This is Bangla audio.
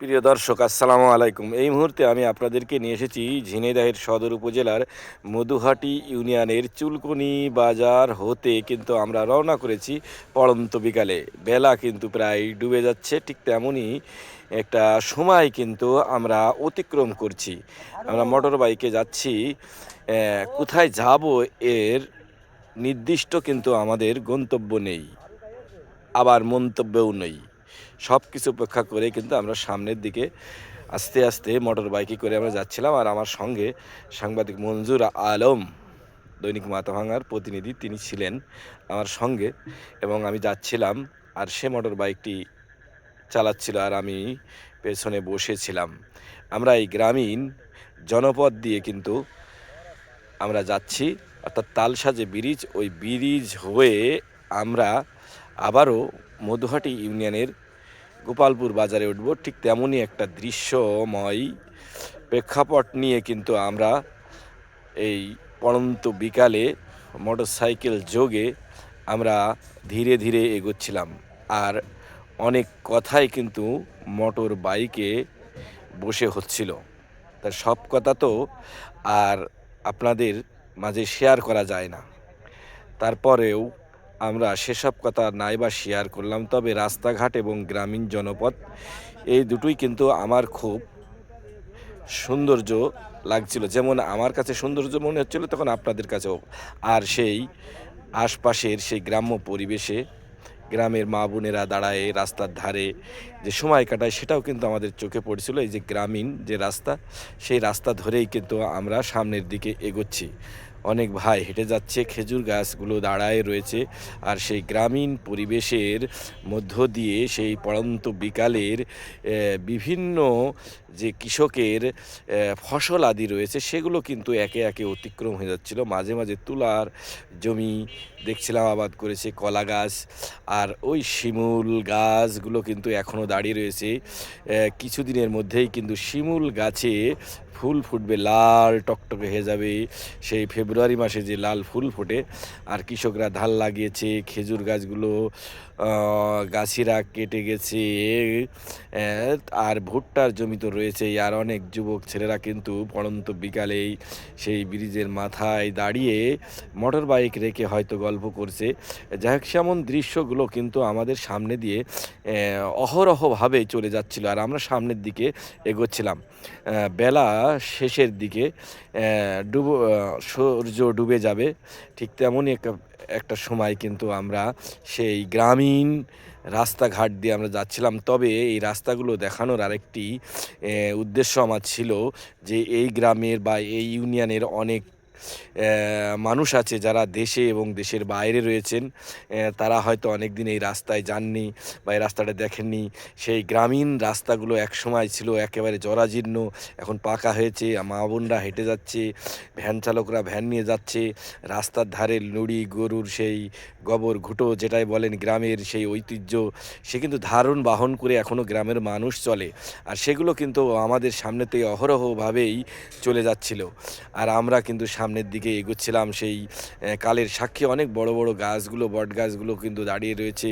প্রিয় দর্শক, আসসালামু আলাইকুম। এই মুহূর্তে আমি আপনাদেরকে নিয়ে এসেছি ঝিনাইদহের সদর উপজেলার মধুহাটি ইউনিয়নের চুলকুনি বাজার হতে, কিন্তু আমরা রওনা করেছি পড়ন্ত বিকালে। বেলা কিন্তু প্রায় ডুবে যাচ্ছে, ঠিক তেমনই একটা সময় কিন্তু আমরা অতিক্রম করছি। আমরা মোটর বাইকে যাচ্ছি কোথায় যাব এর নির্দিষ্ট কিন্তু আমাদের গন্তব্য নেই, আবার মন্তব্যও নেই। সব কিছু উপেক্ষা করে কিন্তু আমরা সামনের দিকে আস্তে আস্তে মোটর বাইকে করে আমরা যাচ্ছিলাম। আর আমার সঙ্গে সাংবাদিক মঞ্জুর আলম, দৈনিক মাথাভাঙার প্রতিনিধি, তিনি ছিলেন আমার সঙ্গে এবং আমি যাচ্ছিলাম আর সে মোটর বাইকটি চালাচ্ছিল আর আমি পেছনে বসেছিলাম। আমরা এই গ্রামীণ জনপদ দিয়ে কিন্তু আমরা যাচ্ছি। অর্থাৎ তালসা যে ব্রিজ ওই ব্রিজ হয়ে আমরা আবারও মধুহাটি ইউনিয়নের গোপালপুর বাজারে উঠব। ঠিক তেমনই একটা দৃশ্যময় প্রেক্ষাপট নিয়ে কিন্তু আমরা এই পড়ন্ত বিকালে মোটরসাইকেল যোগে আমরা ধীরে ধীরে এগোচ্ছিলাম। আর অনেক কথাই কিন্তু মোটর বাইকে বসে হচ্ছিল। তার সব কথা তো আর আপনাদের মাঝে শেয়ার করা যায় না। তারপরেও আমরা সেসব কথা নাই বা শেয়ার করলাম, তবে রাস্তাঘাট এবং গ্রামীণ জনপদ, এই দুটোই কিন্তু আমার খুব সৌন্দর্য লাগছিল। যেমন আমার কাছে সৌন্দর্য মনে হচ্ছিল, তখন আপনাদের কাছেও। আর সেই আশপাশের সেই গ্রাম্য পরিবেশে, গ্রামের মা বোনেরা দাঁড়ায় রাস্তার ধারে, যে সময় কাটায়, সেটাও কিন্তু আমাদের চোখে পড়ছিল। এই যে গ্রামীণ যে রাস্তা, সেই রাস্তা ধরেই কিন্তু আমরা সামনের দিকে এগোচ্ছি। অনেক ভাই হেঁটে যাচ্ছে, খেজুর গাছগুলো দাঁড়ায় রয়েছে আর সেই গ্রামীণ পরিবেশের মধ্য দিয়ে সেই পড়ন্ত বিকালের বিভিন্ন যে কৃষকের ফসল আদি রয়েছে, সেগুলো কিন্তু একে একে অতিক্রম হয়ে যাচ্ছিল। মাঝে মাঝে তুলার জমি দেখছিলাম, আবাদ করেছে কলা গাছ আর ওই শিমুল গাছগুলো কিন্তু এখনও দাঁড়িয়ে রয়েছে। কিছুদিনের মধ্যেই কিন্তু শিমুল গাছে ফুল ফুটবে, লাল টকটকে হয়ে যাবে। সেই ফেব্রুয়ারি মাসে যে লাল ফুল ফোটে, আর কৃষকরা ধান লাগিয়েছে, খেজুর গাছগুলো গাছিরা কেটে গেছে। আর ভুট্টার জমি তো রয়েছেই, আর অনেক যুবক ছেলেরা কিন্তু পড়ন্ত বিকালেই সেই ব্রিজের মাথায় দাঁড়িয়ে মোটর বাইক রেখে হয়তো গল্প করছে। যাই হোক, সেমন দৃশ্যগুলো কিন্তু আমাদের সামনে দিয়ে অহরহভাবে চলে যাচ্ছিল, আর আমরা সামনের দিকে এগোচ্ছিলাম। বেলা শেষের দিকে ডুব সূর্য ডুবে যাবে। ঠিক তেমনই একটা একটা সময় কিন্তু আমরা সেই গ্রামীণ রাস্তাঘাট দিয়ে আমরা যাচ্ছিলাম। তবে এই রাস্তাগুলো দেখানোর আরেকটি উদ্দেশ্য আমার ছিল যে এই গ্রামের বা এই ইউনিয়নের অনেক মানুষ আছে যারা দেশে এবং দেশের বাইরে রয়েছেন তারা হয়তো অনেক দিন এই রাস্তায় যাননি বা এই রাস্তাটা দেখেননি। সেই গ্রামীণ রাস্তাগুলো এক সময় ছিল একেবারে জরাজীর্ণ, এখন পাকা হয়েছে, মা বোনরা হেঁটে যাচ্ছে, ভ্যান চালকরা ভ্যান নিয়ে যাচ্ছে, রাস্তার ধারে নুড়ি গরুর সেই গোবর, ঘুঁটো যেটাই বলেন গ্রামের সেই ঐতিহ্য, সে কিন্তু ধারণ বাহন করে এখনও গ্রামের মানুষ চলে। আর সেগুলো কিন্তু আমাদের সামনেতেই অহরহভাবেই চলে যাচ্ছিল। আর আমরা কিন্তু সামনের দিকে এগোচ্ছিলাম, সেই কালের সাক্ষী অনেক বড় বড় গাছগুলো বট গাছগুলো কিন্তু দাঁড়িয়ে রয়েছে।